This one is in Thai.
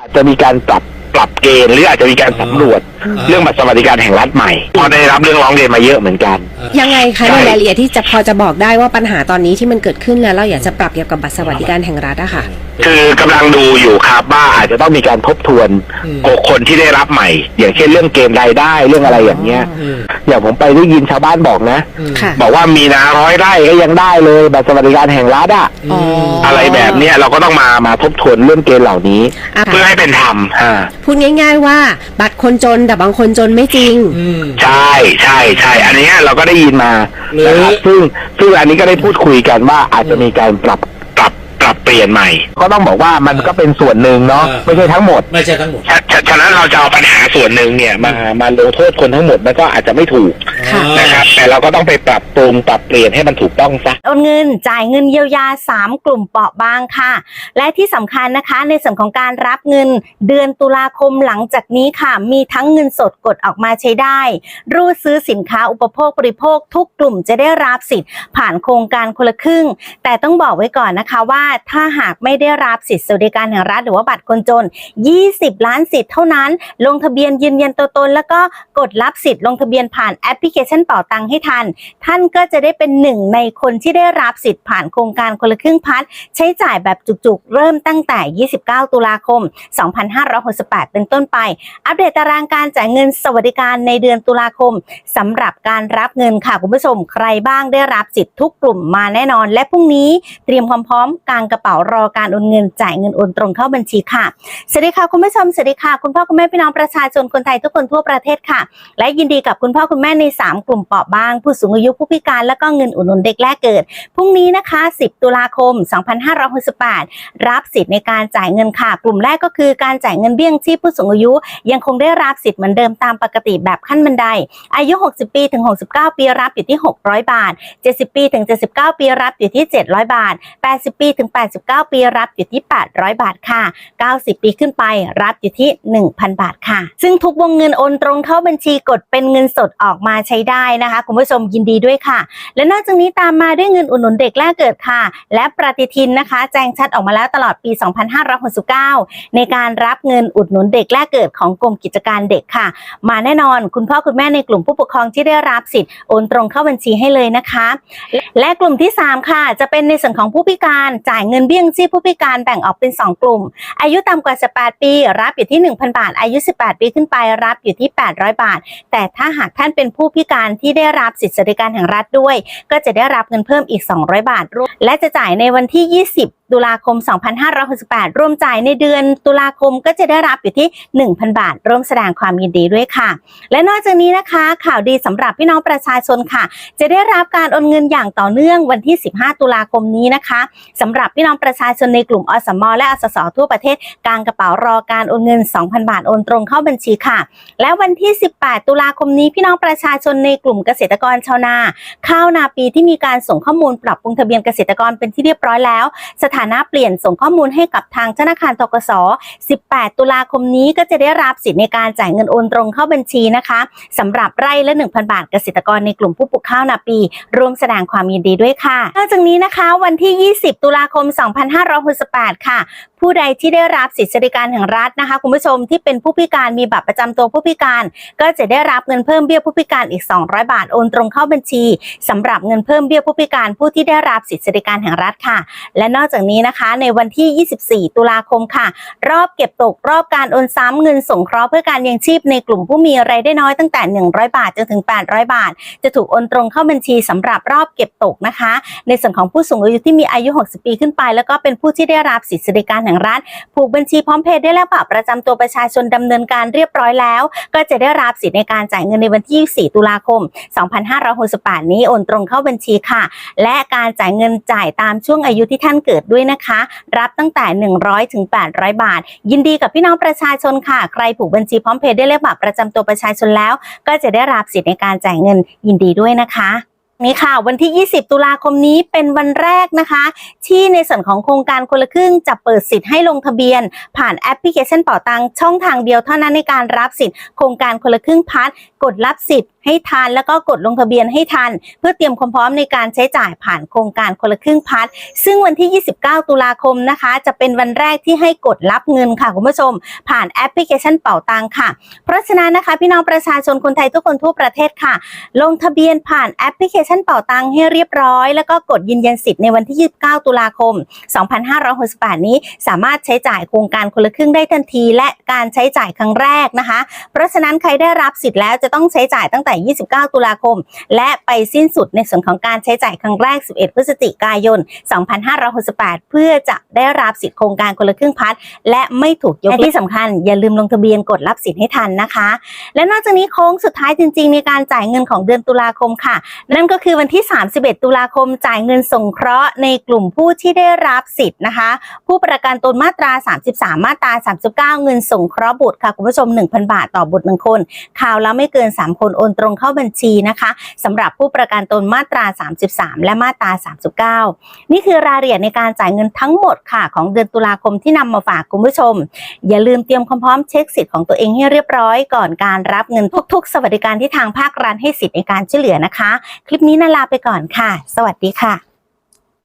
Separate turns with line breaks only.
อาจจะมีการปรับปรับเกณฑ์หรืออาจจะมีการสำรวจเรื่องบัตรสวัสดิการแห่งรัฐใหม่เพอได้รับเรื่องร้องเรียนมาเยอะเหมือนกัน
ยังไงคะ
ใช่
ในรายละเอียดที่จะพอจะบอกได้ว่าปัญหาตอนนี้ที่มันเกิดขึ้นแล้วเราอยากจะปรับเกี่ยวกับบัตรสวัสดิการแห่งรัฐอะค่ะ
คือกำลังดูอยู่ครับว่าอาจจะต้องมีการทบทวน
อืม
คนที่ได้รับใหม่ อย่างเช่นเรื่องเกณฑ์รายได้เรื่องอะไรอย่างเงี้ย
อืม
อย่างผมไปได้ยินชาวบ้านบอกนะ
อืม
ค่ะ
บอกว่ามีนาร้อยไร่ก็ยังได้เลยบัตรสวัสดิการแห่งรัฐอะ
อ๋ออ
อะไรแบบเนี้ยเราก็ต้องมามาทบทวนเรื่องเกณฑ์เหล่านี้
อะ
เพื่อให้เป็นธรรมอ่า
พูดง่าย ๆ ว่า บัตรคนจนแต่บางคนจนไม่จริง
อืม
ใช่ใช่ใช่อันเนี้ยเราก็ได้ยินมา
หรือ
นะครับซึ่งซึ่งอันนี้ก็ได้พูดคุยกันว่าอาจจะมีการปรับปรับปรับ เปลี่ยนใหม่ ก็ต้องบอกว่ามันก็เป็นส่วนหนึ่งเนาะ
เออ
ไม่ใช่ทั้งหมด
ไม่ใช่ทั้งหมด
ฉะฉะฉะนั้นเราจะเอาปัญหาส่วนหนึ่งเนี่ยมามาลงโทษคนทั้งหมดมันก็อาจจะไม่ถูก
ค่ะ
นะครับแต่เราก็ต้องไปปรับปรุงปรับเปลี่ยนให้มันถูกต้องซะ
โอนเงินจ่ายเงินเยียวยา 3 กลุ่มเปราะบางค่ะ และที่สำคัญนะคะในส่วนของการรับเงินเดือนตุลาคมหลังจากนี้ค่ะ มีทั้งเงินสดกดออกมาใช้ได้ รูดซื้อสินค้าอุปโภคบริโภค ทุกกลุ่มจะได้รับสิทธิ์ผ่านโครงการคนละครึ่ง แต่ต้องบอกไว้ก่อนนะคะว่าถ้าหากไม่ได้รับสิทธิสวัสดิการแห่งรัฐหรือว่าบัตรคนจน 20 ล้านสิทธิ์เท่านั้น ลงทะเบียนยืนยันตัวตน แล้วก็กดรับสิทธิ์ลงทะเบียนผ่านแอปพลิเคชันเป่าตังให้ทัน ท่านก็จะได้เป็นหนึ่งในคนที่ได้รับสิทธิ์ผ่านโครงการคนละครึ่งพัดใช้จ่ายแบบจุกๆ เริ่มตั้งแต่ 29 ตุลาคม 2568 เป็นต้นไป อัปเดตตารางการจ่ายเงินสวัสดิการในเดือนตุลาคมสำหรับการรับเงินค่ะคุณผู้ชม ใครบ้างได้รับสิทธิ์ทุกกลุ่มมาแน่นอน และพรุ่งนี้เตรียมความพร้อมกลางกระเป๋ารอการโอนเงินจ่ายเงินโอนตรงเข้าบัญชีค่ะสวัสดีค่ะคุณผู้ชมสวัสดีค่ะคุณพ่อคุณแม่พี่น้องประชาชนคนไทยทุกคนทั่วประเทศค่ะ และยินดีกับคุณพ่อคุณแม่ใน 3 กลุ่มเปราะบาง ผู้สูงอายุผู้พิการและก็เงินอุดหนุนเด็กแรกเกิดพรุ่งนี้นะคะ 10 ตุลาคม 2568 รับสิทธิ์ในการจ่ายเงินค่ะ กลุ่มแรกก็คือการจ่ายเงินเบี้ยงชีพผู้สูงอายุ ยังคงได้รับสิทธิ์เหมือนเดิมตามปกติแบบขั้นบันได อายุ 60 ปีถึง 69 ปีรับอยู่ที่ 600 บาท 70 ปีถึง 79 ปีรับอยู่ที่ 700 บาท 80 ปีถึง89 ปีรับอยู่ที่ 800 บาทค่ะ 90 ปีขึ้นไปรับอยู่ที่ 1,000 บาทค่ะ ซึ่งทุกวงเงินโอนตรงเข้าบัญชีกดเป็นเงินสดออกมาใช้ได้นะคะ คุณผู้ชมยินดีด้วยค่ะ และนอกจากนี้ตามมาด้วยเงินอุดหนุนเด็กแรกเกิดค่ะ และปฏิทินนะคะ แจ้งชัดออกมาแล้วตลอดปี 2569 ในการรับเงินอุดหนุนเด็กแรกเกิดของกรมกิจการเด็กค่ะ มาแน่นอนคุณพ่อคุณแม่ในกลุ่มผู้ปกครองที่ได้รับสิทธิ์โอนตรงเข้าบัญชีให้เลยนะคะ และกลุ่มที่ 3 ค่ะ จะเป็นในส่วนของผู้พิการจ่ายเงินเบี้ยงชีพผู้พิการแบ่งออกเป็น 2 กลุ่ม อายุต่ำกว่า 18 ปี รับอยู่ที่ 1,000 บาท อายุ 18 ปีขึ้นไปรับอยู่ที่ 800 บาท แต่ถ้าหากท่านเป็นผู้พิการที่ได้รับสิทธิสวัสดิการแห่งรัฐด้วย ก็จะได้รับเงินเพิ่มอีก 200 บาทรวมและจะจ่ายในวันที่ 20 ตุลาคม 2568รวมจ่ายในเดือนตุลาคมก็จะได้รับอยู่ที่ 1,000 บาท ร่วมแสดงความยินดีด้วยค่ะ และนอกจากนี้นะคะ ข่าวดีสำหรับพี่น้องประชาชนค่ะ จะได้รับการโอนเงินอย่างต่อเนื่องวันที่ 15 ตุลาคมนี้นะคะสำหรับพี่น้องประชาชนในกลุ่มอสมและอสสทั่วประเทศกางกระเป๋ารอการโอนเงิน 2,000 บาทโอนตรงเข้าบัญชีค่ะ และวันที่ 18 ตุลาคมนี้พี่น้องประชาชนในกลุ่มเกษตรกรชาวนา ข้าวนาปีที่มีการส่งข้อมูลปรับปรุงทะเบียนเกษตรกรเป็นที่เรียบร้อยแล้วสถานะเปลี่ยนส่งข้อมูลให้กับทางธนาคารทกส 18 ตุลาคมนี้ก็จะได้รับสิทธิ์ในการจ่ายเงินโอนตรงเข้าบัญชีนะคะสำหรับไร่ละ 1,000 บาทเกษตรกรในกลุ่มผู้ปลูกข้าวนาปี ร่วมแสดงความยินดีด้วยค่ะนอกจากนี้นะคะ วันที่ 20 ตุลาคม 2568 ค่ะ ผู้ใดที่ได้รับสิทธิสวัสดิการแห่งรัฐนะคะ คุณผู้ชมที่เป็นผู้พิการมีบัตรประจำตัวผู้พิการ ก็จะได้รับเงินเพิ่มเบี้ยผู้พิการอีก 200 บาทโอนตรงเข้าบัญชีสำหรับเงินเพิ่มเบี้ยผู้พิการผู้ที่ได้รับสิทธิสวัสดิการแห่งรัฐค่ะ และนอกจากนี้นะคะ ในวันที่ 24 ตุลาคมค่ะ รอบเก็บตกรอบการโอนซ้ำเงินสงเคราะห์เพื่อการยังชีพในกลุ่มผู้มีรายได้น้อยตั้งแต่ 100 บาทจนถึง 800 บาท จะถูกโอนตรงเข้าบัญชีสำหรับรอบเก็บตกนะคะ ในส่วนของผู้สูงอายุที่มีอายุ 60 ปีขึ้นไป แล้วก็เป็นผู้ที่ได้รับสิทธิสวัสดิการห่งรัฐผูกบัญชีพร้อมเพย์ได้แล้วบัตรประจำตัวประชาชนดำเนินการเรียบร้อยแล้ว ก็จะได้รับสิทธิในการจ่ายเงินในวันที่ 4 ตุลาคม 2568 นี้โอนตรงเข้าบัญชีค่ะ และการจ่ายเงินจ่ายตามช่วงอายุที่ท่านเกิดด้วยนะคะ รับตั้งแต่ 100 ถึง 800 บาท ยินดีกับพี่น้องประชาชนค่ะ ใครผูกบัญชีพร้อมเพย์ได้เลขบัตรประจำตัวประชาชนแล้ว ก็จะได้รับสิทธิในการจ่ายเงินยินดีด้วยนะคะ นี่ค่ะวันที่ 20 ตุลาคมนี้เป็นวันแรกนะคะ ที่ในส่วนของโครงการคนละครึ่งจะเปิดสิทธิ์ให้ลงทะเบียน ผ่านแอปพลิเคชันเป่าตังช่องทางเดียวเท่านั้นในการรับสิทธิ์โครงการคนละครึ่งพัดกดรับสิทธิ์ให้ทันแล้วก็กดลงทะเบียนให้ทัน เพื่อเตรียมความพร้อมในการใช้จ่ายผ่านโครงการคนละครึ่งพัดซึ่งวันที่ 29 ตุลาคมนะคะ จะเป็นวันแรกที่ให้กดรับเงินค่ะคุณผู้ชม ผ่านแอปพลิเคชันเป่าตังค่ะ เพราะฉะนั้นนะคะ พี่น้องประชาชนคนไทยทุกคนทั่วประเทศค่ะ ลงทะเบียนผ่านแอปพลิเคชันเป่าตังให้เรียบร้อย แล้วก็กดยืนยันสิทธิ์ในวันที่ 29 ตุลาคม 2568 นี้ สามารถใช้จ่ายโครงการคนละครึ่งได้ทันที และการใช้จ่ายครั้งแรกนะคะ เพราะฉะนั้นใครได้รับสิทธิ์แล้วจะต้องใช้จ่ายตั้งแต่ 29 ตุลาคม และไปสิ้นสุดในส่วนของการใช้จ่ายครั้งแรก 11 พฤศจิกายน 2568 เพื่อจะได้รับสิทธิ์โครงการคนละครึ่งพัดและไม่ถูกยกเลิกและที่สำคัญอย่าลืมลงทะเบียนกดรับสิทธิ์ให้ทันนะคะ และนอกจากนี้โค้งสุดท้ายจริง ๆ ในการจ่ายเงินของเดือนตุลาคมค่ะ นั่นก็คือวันที่ 31 ตุลาคมจ่ายเงินสงเคราะห์ในกลุ่มผู้ที่ได้รับสิทธิ์นะคะ ผู้ประกันตนมาตรา 33 มาตรา 39 เงินสงเคราะห์บุตรค่ะคุณผู้ชม 1,000 บาทต่อบุตรหนึ่งคนข่าวแล้วไม่เกิน 3 คนโอนตรงเข้าบัญชีนะคะสำหรับผู้ประกันตนมาตรา 33 และมาตรา 39 นี่คือรายละเอียดในการจ่ายเงินทั้งหมดค่ะ ของเดือนตุลาคมที่นำมาฝากคุณผู้ชม อย่าลืมเตรียมความพร้อมเช็คสิทธิ์ของตัวเองให้เรียบร้อยก่อนการรับเงินทุก ๆ สวัสดิการที่ทางภาครัฐให้สิทธิ์ในการช่วยเหลือนะคะ คลิปนี้นี้นาลาไปก่อนค่ะ สวัสดีค่ะ